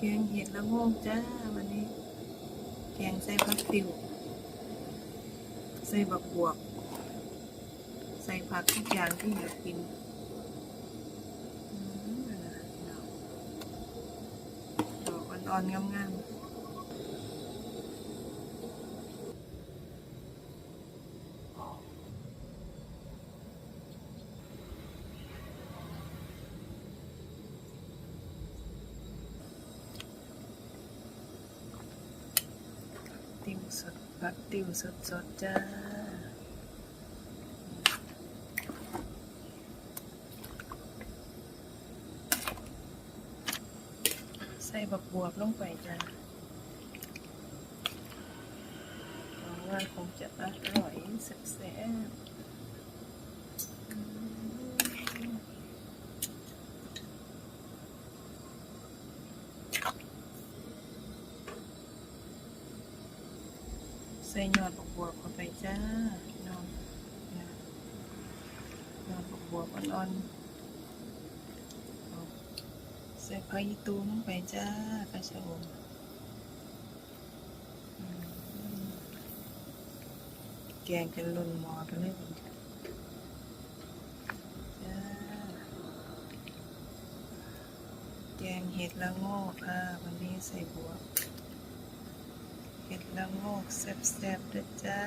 แกงเห็ดละโงกจ้าวันนี้ แกงใส่ผักติวใส่บักบวบใส่ผักทุกอย่างที่อยากกินอืมนั่นน่ะดอกอ่อนๆงามๆติว สดผักติวสดๆจ้าใส่บักบวบลงไปจ้าหวังว่าคงจะอร่อยแซ่บๆอืมใส่ยอดบักบวบเข้าไปจ้านอนยอดบักบวบอ่อนๆเอาใส่ผักอีตูลงไปจ้ากระชะอมแกงกันลุนหมอไปเลยผมจ้าจ้าแกงเห็ดละโงกค่ะ วันนี้ใส่บวบ ละโมกแซ่บๆด้วยจ้า